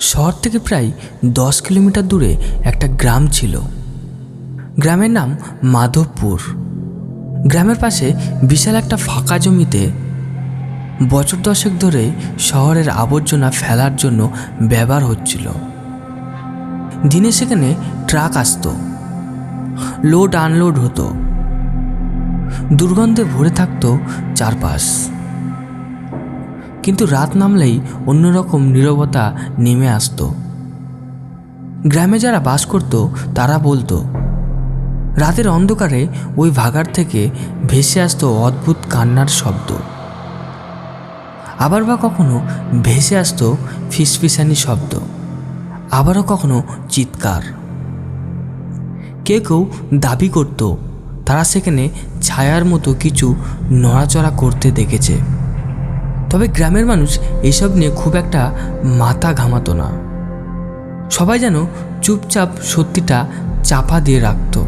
শহর থেকে প্রায় দশ কিলোমিটার দূরে একটা গ্রাম ছিল। গ্রামের নাম মাধবপুর। গ্রামের পাশে বিশাল একটা ফাঁকা জমিতে বছর দশেক ধরে শহরের আবর্জনা ফেলার জন্য ব্যবহার হচ্ছিল। দিনে সেখানে ট্রাক আসতো। লোড আনলোড হতো। দুর্গন্ধে ভরে থাকতো চারপাশ। কিন্তু রাত নামলেই অন্যরকম নীরবতা নেমে আসতো। গ্রামে যারা বাস করত, তারা বলতো, রাতের অন্ধকারে ওই ভাগার থেকে ভেসে আসতো অদ্ভুত কান্নার শব্দ। আবার বা কখনো ভেসে আসতো ফিসফিসানি শব্দ, আবারও কখনো চিৎকার। কেউ কেউ দাবি করত, তারা সেখানে ছায়ার মতো কিছু নড়াচড়া করতে দেখেছে। তবে গ্রামের মানুষ এসব নিয়ে খুব একটা মাথা ঘামাতো না। সবাই যেন চুপচাপ সত্যিটা চাপা দিয়ে রাখত।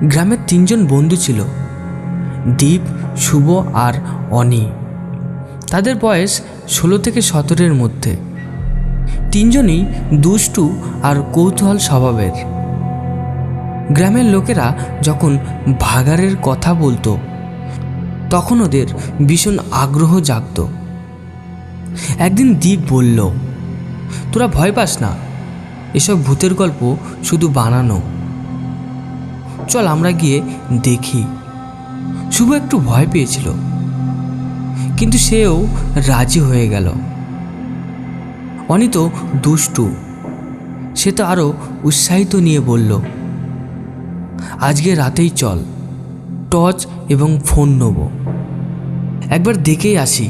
গ্রামের তিনজন বন্ধু ছিল, দীপ, শুভ আর অনি। তাদের বয়স ষোলো থেকে সতেরোর মধ্যে। তিনজনই দুষ্টু আর কৌতূহল স্বভাবের। গ্রামের লোকেরা যখন ভাগাড়ের কথা বলতো তখন ওদের ভীষণ আগ্রহ জাগত। একদিন দীপ বলল, তোরা ভয় পাস না, এসব ভূতের গল্প শুধু বানানো। চল আমরা গিয়ে দেখি। শুভ একটু ভয় পেয়েছিল, কিন্তু সেও রাজি হয়ে গেল। অনিত দুষ্টু, সে তো আরও উৎসাহিত নিয়ে বলল, আজকে রাতেই চল। টর্চ এবং ফোন নেব। একবার দেখেই আসি,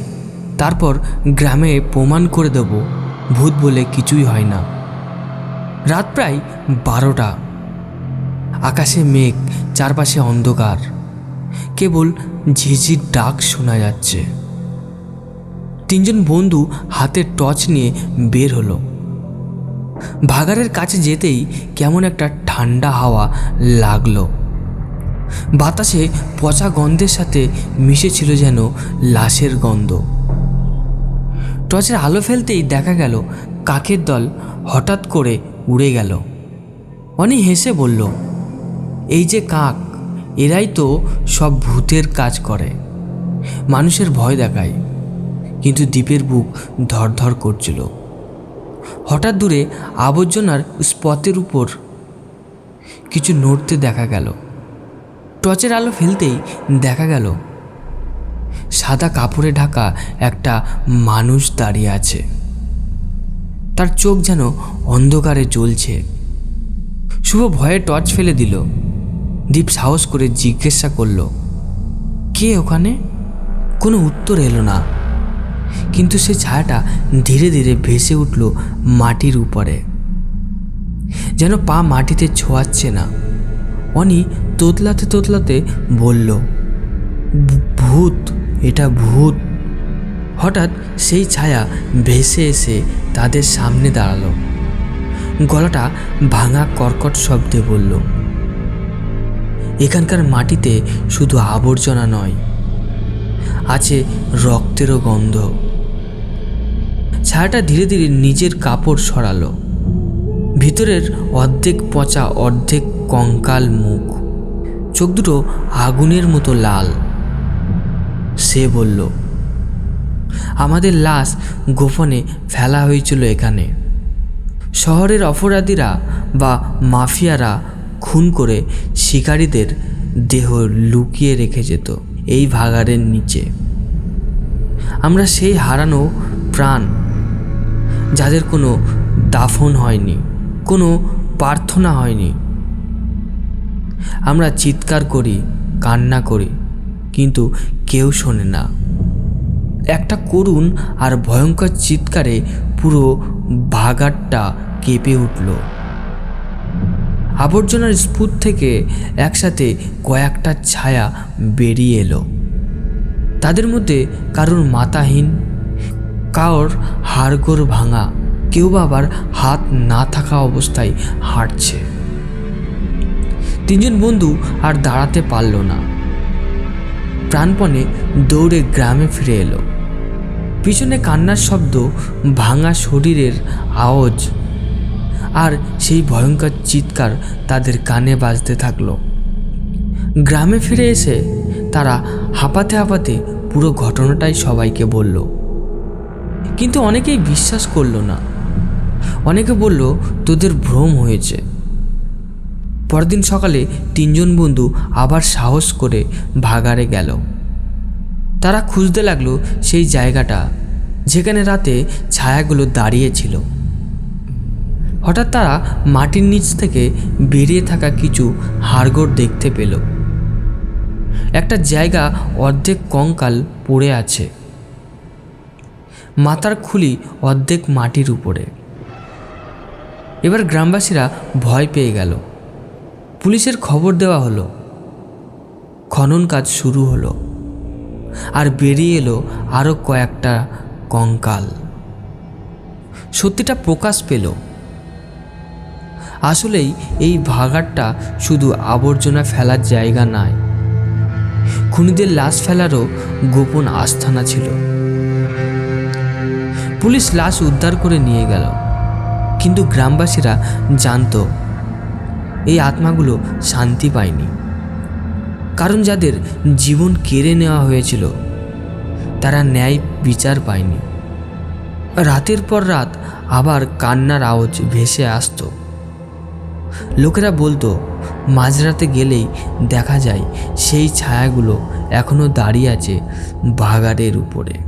তারপর গ্রামে প্রমাণ করে দেব, ভূত বলে কিছুই হয় না। রাত প্রায় বারোটা। আকাশে মেঘ, চারপাশে অন্ধকার। কেবল ঝিঝির ডাক শোনা যাচ্ছে। তিনজন বন্ধু হাতে টর্চ নিয়ে বের হলো। ভাগাড়ের কাছে যেতেই কেমন একটা ঠান্ডা হাওয়া লাগল। বাতাসে পচা গন্ধের সাথে মিশেছিল যেন লাশের গন্ধ। টর্চের আলো ফেলতেই দেখা গেল, কাকের দল হঠাৎ করে উড়ে গেল। অনি হেসে বলল, এই যে কাক, এরাই তো সব ভূতের কাজ করে। মানুষের ভয় দেখায়, কিন্তু দ্বীপের বুক ধরধর করছিল। হঠাৎ দূরে আবর্জনার স্পটের উপর কিছু নড়তে দেখা গেল। টর্চের আলো ফেলতেই দেখা গেল, সাদা কাপড়ে ঢাকা একটা মানুষ দাঁড়িয়ে আছে। তার চোখ যেন অন্ধকারে জ্বলছে। শুভ ভয়ে টর্চ ফেলে দিল। দীপ সাহস করে জিজ্ঞাসা করল, কে ওখানে? কোনো উত্তর এলো না। কিন্তু সে ছায়াটা ধীরে ধীরে ভেসে উঠল মাটির উপরে। যেন পা মাটিতে ছোঁয়াচ্ছে না। অনি তোতলাতে তোতলাতে বলল ভূত, এটা ভূত। হঠাৎ সেই ছায়া ভেসে এসে তাদের সামনে দাঁড়াল। গলাটা ভাঙা কর্কট শব্দে বলল, এখানকার মাটিতে শুধু আবর্জনা নয়, আছে রক্তেরও গন্ধ। ছায়াটা ধীরে ধীরে নিজের কাপড় সরালো। ভিতরের অর্ধেক পচা, অর্ধেক কঙ্কাল মুখ। চোখ দুটো আগুনের মতো লাল। সে বলল, আমাদের লাশ গোপনে ফেলা হয়েছিল এখানে। শহরের অপরাধীরা বা মাফিয়ারা খুন করে শিকারীদের দেহ লুকিয়ে রেখে যেত এই ভাগাড়ের নিচে। আমরা সেই হারানো প্রাণ, যাদের কোনো দাফন হয়নি, কোনো প্রার্থনা হয়নি আমরা চিৎকার করি, কান্না করি, কিন্তু কেউ শোনে না। একটা করুণ আর ভয়ঙ্কর চিৎকারে পুরো ভাগাড়টা কেঁপে উঠল। আবর্জনার স্পুট থেকে একসাথে কয়েকটা ছায়া বেরিয়ে এলো। তাদের মধ্যে কারোর মাথাহীন, কারোর হাড়গোড় ভাঙা, কেউ আবার হাত না থাকা অবস্থায় হাঁটছে। তিনজন বন্ধু আর দাঁড়াতে পারল না। প্রাণপণে দৌড়ে গ্রামে ফিরে এলো। পিছনে কান্নার শব্দ, ভাঙা শরীরের আওয়াজ আর সেই ভয়ঙ্কর চিৎকার তাদের কানে বাজতে থাকল। গ্রামে ফিরে এসে তারা হাঁপাতে হাঁপাতে পুরো ঘটনাটাই সবাইকে বলল। কিন্তু অনেকেই বিশ্বাস করল না। অনেকে বলল, তোদের ভ্রম হয়েছে। পরদিন সকালে তিনজন বন্ধু আবার সাহস করে ভাগাড়ে গেল। তারা খুঁজতে লাগল সেই জায়গাটা যেখানে রাতে ছায়াগুলো দাঁড়িয়েছিল হঠাৎ তারা মাটির নিচ থেকে বেরিয়ে থাকা কিছু হাড়গোড় দেখতে পেল। একটা জায়গা অর্ধেক কঙ্কাল পড়ে আছে। মাথার খুলি অর্ধেক মাটির উপরে। এবার গ্রামবাসীরা ভয় পেয়ে গেল। পুলিশের খবর দেওয়া হলো। খনন কাজ শুরু হলো। আর বেরিয়ে এলো আরও কয়েকটা কঙ্কাল। সত্যিটা প্রকাশ পেল। আসলেই এই ভাগাড়টা শুধু আবর্জনা ফেলার জায়গা নয়, খুনিদের লাশ ফেলারও গোপন আস্থানা ছিল। পুলিশ লাশ উদ্ধার করে নিয়ে গেল, কিন্তু গ্রামবাসীরা জানতো এই আত্মাগুলো শান্তি পায়নি। কারণ যাদের জীবন কেড়ে নেওয়া হয়েছিল, তারা ন্যায় বিচার পায়নি। রাতের পর রাত আবার কান্নার আওয়াজ ভেসে আসতো। লোকেরা বলতো, মাঝরাতে গেলেই দেখা যায় সেই ছায়াগুলো এখনও দাঁড়িয়ে আছে বাগানের উপরে।